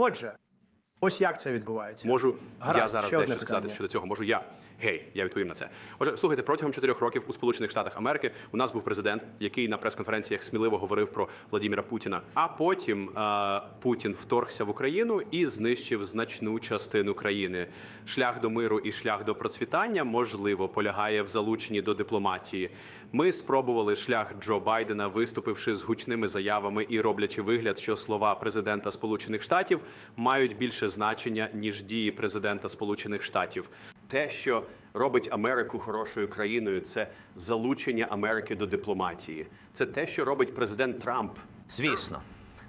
Отже, ось як це відбувається. Можу Гаразд, я зараз ще одне дещо сказати питання. щодо цього. Можу я. Гей, я відповім на це. Отже, слухайте, протягом чотирьох років у Сполучених Штатах Америки у нас був президент, який на прес-конференціях сміливо говорив про Владіміра Путіна. А потім е, Путін вторгся в Україну і знищив значну частину країни. Шлях до миру і шлях до процвітання можливо полягає в залученні до дипломатії. Ми спробували шлях Джо Байдена, виступивши з гучними заявами і роблячи вигляд, що слова президента Сполучених Штатів мають більше значення ніж дії президента Сполучених Штатів. Те, що робить Америку хорошою країною, це залучення Америки до дипломатії. Це те, що робить президент Трамп. Звісно.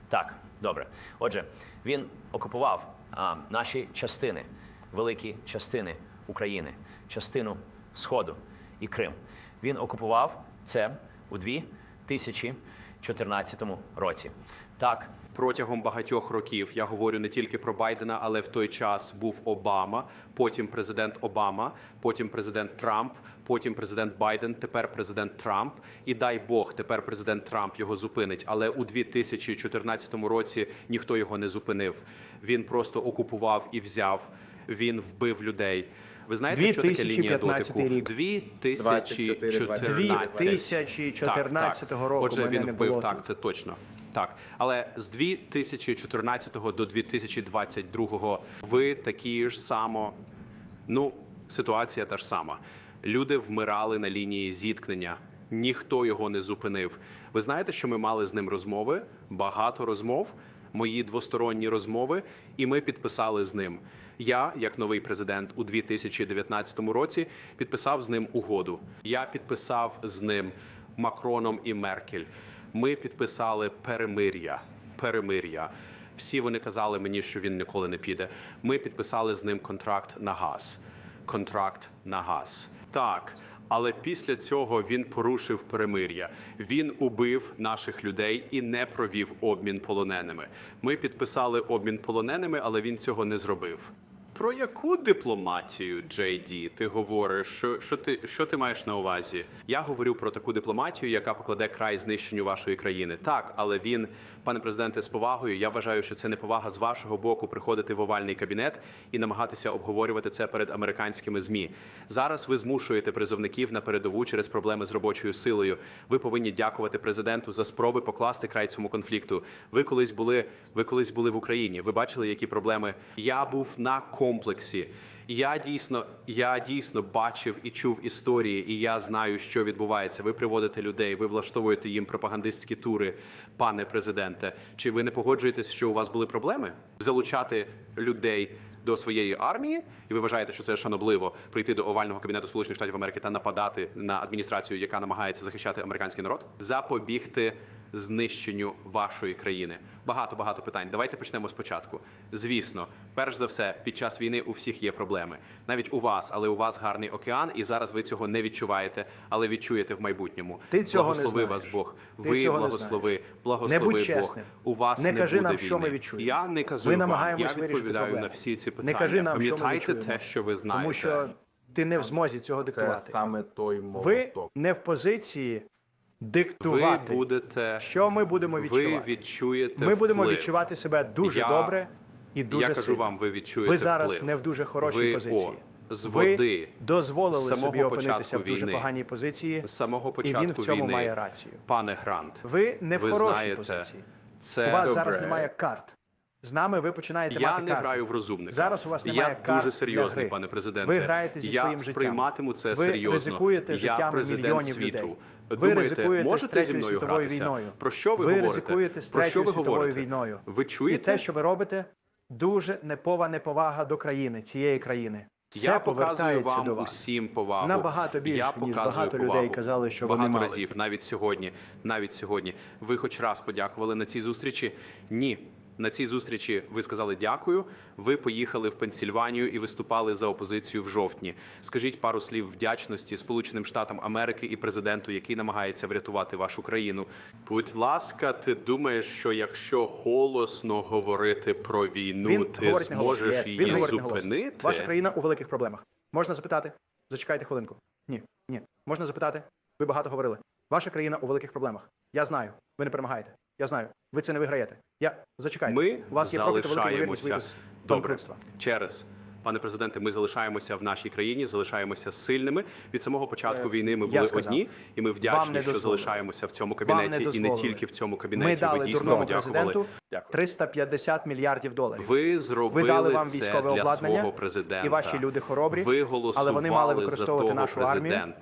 Так, добре. Отже, він окупував а, наші частини, великі частини України, частину Сходу і Крим. Він окупував це у 2014 році. Так, Протягом багатьох років я говорю не тільки про Байдена, але в той час був Обама, потім президент Обама, потім президент Трамп, потім президент Байден, тепер президент Трамп. І дай Бог, тепер президент Трамп його зупинить. Але у 2014 році ніхто його не зупинив. Він просто окупував і взяв. Він вбив людей. Ви знаєте, що таке лінія 2015 дотику? рік. 2014. 2014 року Отже, мене він не вбив було так. тут. Це точно так. Але з 2014 до 2022 ви такі ж само. Ну, ситуація та ж сама. Люди вмирали на лінії зіткнення. Ніхто його не зупинив. Ви знаєте, що ми мали з ним розмови? Багато розмов, мої двосторонні розмови, і ми підписали з ним. Я, як новий президент у 2019 році, підписав з ним угоду. Я підписав з ним Макроном і Меркель. Ми підписали перемир'я. Перемир'я. Всі вони казали мені, що він ніколи не піде. Ми підписали з ним контракт на газ. Контракт на газ. Так. Але після цього він порушив перемир'я. Він убив наших людей і не провів обмін полоненими. Ми підписали обмін полоненими, але він цього не зробив. Про яку дипломатію, Джей Ді, ти говориш? Що, що ти що ти маєш на увазі? Я говорю про таку дипломатію, яка покладе край знищенню вашої країни. Так, але він, пане президенте, з повагою. Я вважаю, що це не повага з вашого боку приходити в овальний кабінет і намагатися обговорювати це перед американськими змі. Зараз ви змушуєте призовників на передову через проблеми з робочою силою. Ви повинні дякувати президенту за спроби покласти край цьому конфлікту. Ви колись були, ви колись були в Україні. Ви бачили, які проблеми. Я був на комплексі. Я дійсно, я дійсно бачив і чув історії, і я знаю, що відбувається. Ви приводите людей, ви влаштовуєте їм пропагандистські тури, пане президенте. Чи ви не погоджуєтесь, що у вас були проблеми залучати людей до своєї армії? І ви вважаєте, що це шанобливо прийти до овального кабінету Сполучених Штатів Америки та нападати на адміністрацію, яка намагається захищати американський народ, запобігти знищенню вашої країни? Багато багато питань. Давайте почнемо спочатку. Звісно, перш за все, під час війни у всіх є проблеми. Навіть у вас, але у вас гарний океан, і зараз ви цього не відчуваєте, але відчуєте в майбутньому. Ти цього не благослови знаєш. вас Бог. Ти ви цього не благослови, знаєш. благослови Не будь Бог. чесним. У вас Не не, кажи буде нам, що ми відчуємо. Я не кажу Ми вам. намагаємось Я вирішити відповідаю проблеми. на всі ці Не питання. кажи нам, що ми Пам'ятайте відчуємо. те, що ви знаєте. Тому що ти не в змозі цього Це диктувати. саме той Ви молоток. не в позиції ви диктувати, будете що ми будемо ви відчувати. відчуєте Ми будемо вплив. відчувати себе дуже Я- добре і дуже Я кажу сильно. вам, ви відчуєте Ви зараз вплив. не в дуже хорошій ви, позиції. О, з ви води дозволили собі опинитися війни, в дуже поганій позиції, з самого і початку він в цьому війни, має рацію. пане Грант. Ви не в ви хорошій знаєте, позиції. Це У вас Добре. зараз немає карт. З нами ви починаєте Я мати не карти. граю в розумника. Зараз у вас немає Я карт дуже серйозний, гри. пане президенте. Ви граєте зі я своїм життям. сприйматиму це ви серйозно. ризикуєте я життям президент мільйонів світу. людей. Ви Думаєте, ризикуєте можете зі мною гратися? війною. Про що ви, ви говорите? ризикуєте з третьою світовою війною. Ви чуєте? І те, що ви робите, дуже непова неповага до країни, цієї країни. Це Я показую вам до вас. усім повагу. Набагато більше, я ніж багато повагу. людей казали, що вони багато мали. разів, навіть сьогодні. Навіть сьогодні. Ви хоч раз подякували на цій зустрічі? Ні. На цій зустрічі ви сказали дякую. Ви поїхали в Пенсільванію і виступали за опозицію в жовтні. Скажіть пару слів вдячності Сполученим Штатам Америки і президенту, який намагається врятувати вашу країну. Будь ласка, ти думаєш, що якщо голосно говорити про війну, Він ти говорить не голосно. зможеш Він її голосно. зупинити? Ваша країна у великих проблемах. Можна запитати? Зачекайте хвилинку. Ні, ні. Можна запитати? Ви багато говорили. Ваша країна у великих проблемах. Я знаю, ви не перемагаєте. Я знаю, ви це не виграєте. Я зачекайте. Ми у вас є проти велика ймовірність вийти добре через. Пане президенте, ми залишаємося в нашій країні, залишаємося сильними. Від самого початку війни ми були сказав, одні, і ми вдячні, що залишаємося в цьому кабінеті, не і не тільки в цьому Ми кабінеті. дали ви дійсно дякували. президенту 350 мільярдів доларів. Ви зробили Ви дали вам це для свого президента. і ваші люди хоробрі, Ви але голосували вони мали за використовувати того нашу армію.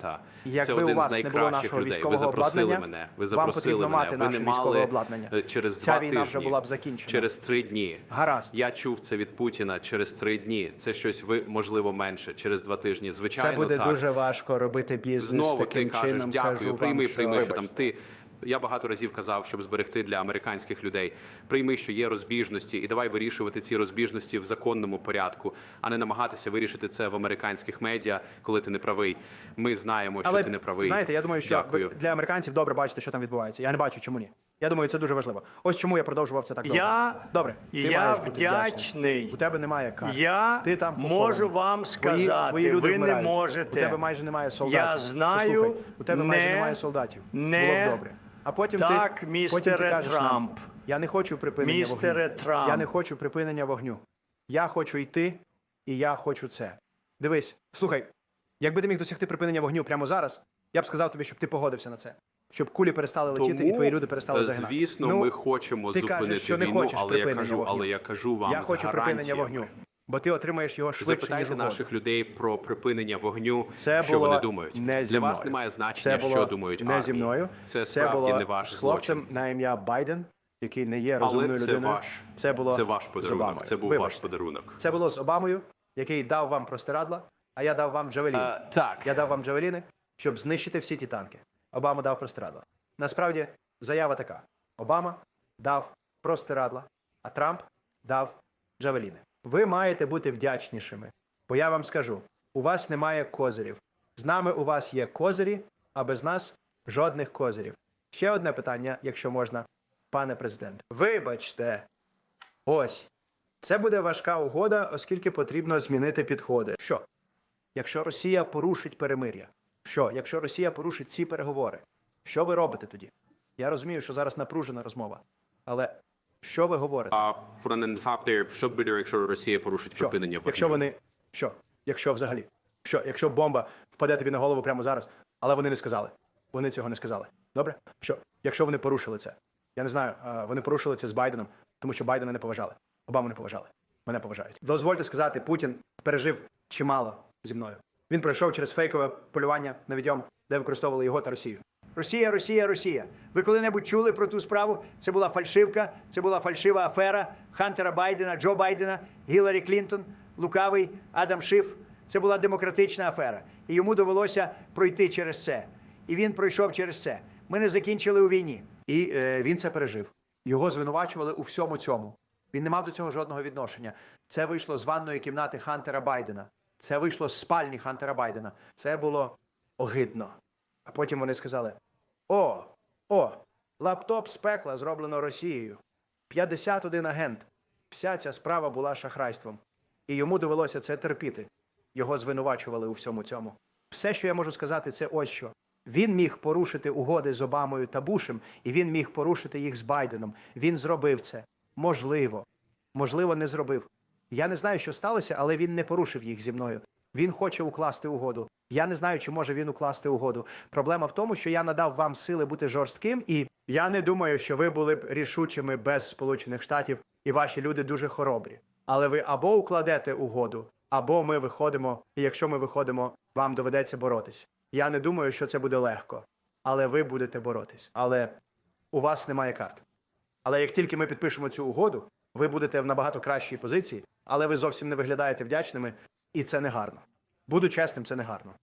якби це у один вас з найкращих людей. Ви запросили мене. Ви запросили мене. ви не військове мали обладнання. е, через Ця два тижні, вже була б закінчена. Через три дні. Гаразд. Я чув це від Путіна через три дні. Це щось ви можливо менше через два тижні. Звичайно, Це буде так. дуже важко робити бізнес Знову таким ти кажеш, чином. дякую, кажу прийми, вам, прийми, що вибачте. там ти. Я багато разів казав, щоб зберегти для американських людей. Прийми, що є розбіжності, і давай вирішувати ці розбіжності в законному порядку, а не намагатися вирішити це в американських медіа, коли ти не правий. Ми знаємо, що Але ти не правий. знаєте, я думаю, що Дякую. для американців добре бачити, що там відбувається. Я не бачу, чому ні. Я думаю, це дуже важливо. Ось чому я продовжував це так довго. Я- добре. Ти я маєш бути вдячний. У тебе немає карт. Я ти там можу вам сказати, твої люди ви не можете. У тебе майже немає солдатів. Я знаю, Послухай, у тебе майже немає солдатів. не Було б добре. А потім так, ти, містере потім ти кажеш нам, Трамп. я не хочу припинення Містере вогню. Трамп. Я не хочу припинення вогню. Я хочу йти, і я хочу це. Дивись, слухай, якби ти міг досягти припинення вогню прямо зараз, я б сказав тобі, щоб ти погодився на це. Щоб кулі перестали летіти, і твої люди перестали е, загинати. Звісно, Ну, ми хочемо ти зупинити кажеш, що не війну, хочеш але я кажу, вогню. але я кажу вам я з хочу припинення вогню, бо ти отримаєш його швидше, Запитайте угодно. наших людей про припинення вогню, Це що було вони думають. не зі Для вас немає значення, Це було що думають не армії. зі мною. Це справді було не ваш хлопцем злочин. на ім'я Байден, який не є Але розумною це людиною. ваш, це було це ваш подарунок. Це був ваш подарунок. Це було з Обамою, який дав вам простирадла, а я дав вам джавеліни. Е, так. Я дав вам джавеліни, щоб знищити всі ті танки. Обама дав простирадла. Насправді, заява така: Обама дав простирадла, а Трамп дав джавеліни. Ви маєте бути вдячнішими, бо я вам скажу: у вас немає козирів. З нами у вас є козирі, а без нас жодних козирів. Ще одне питання, якщо можна, пане президент. Вибачте, ось це буде важка угода, оскільки потрібно змінити підходи. Що? Якщо Росія порушить перемир'я, що? Якщо Росія порушить ці переговори, що ви робите тоді? Я розумію, що зараз напружена розмова, але що ви говорите? А що буде, якщо Росія порушить що? припинення? Якщо вони що? Якщо взагалі? Що? Якщо бомба впаде тобі на голову прямо зараз, але вони не сказали. Вони цього не сказали. Добре? Що? Якщо вони порушили це, я не знаю, вони порушили це з Байденом, тому що Байдена не поважали. Обаму не поважали. Мене поважають. Дозвольте сказати, Путін пережив чимало зі мною. Він пройшов через фейкове полювання на відьом, де використовували його та Росію. Росія, Росія, Росія. Ви коли-небудь чули про ту справу? Це була фальшивка, це була фальшива афера Хантера Байдена, Джо Байдена, Гіларі Клінтон, Лукавий, Адам Шиф. Це була демократична афера. І йому довелося пройти через це. І він пройшов через це. Ми не закінчили у війні. І е, він це пережив. Його звинувачували у всьому цьому. Він не мав до цього жодного відношення. Це вийшло з ванної кімнати Хантера Байдена. Це вийшло з спальні Хантера Байдена. Це було огидно. А потім вони сказали: О, о, лаптоп з пекла зроблено Росією. 51 агент. Вся ця справа була шахрайством. І йому довелося це терпіти. Його звинувачували у всьому цьому. Все, що я можу сказати, це ось що. Він міг порушити угоди з Обамою та Бушем, і він міг порушити їх з Байденом. Він зробив це. Можливо. Можливо, не зробив. Я не знаю, що сталося, але він не порушив їх зі мною. Він хоче укласти угоду. Я не знаю, чи може він укласти угоду. Проблема в тому, що я надав вам сили бути жорстким, і я не думаю, що ви були б рішучими без Сполучених Штатів, і ваші люди дуже хоробрі. Але ви або укладете угоду, або ми виходимо, і якщо ми виходимо, вам доведеться боротись. Я не думаю, що це буде легко, але ви будете боротись. Але у вас немає карт. Але як тільки ми підпишемо цю угоду, ви будете в набагато кращій позиції, але ви зовсім не виглядаєте вдячними, і це не гарно. Буду чесним, це не гарно.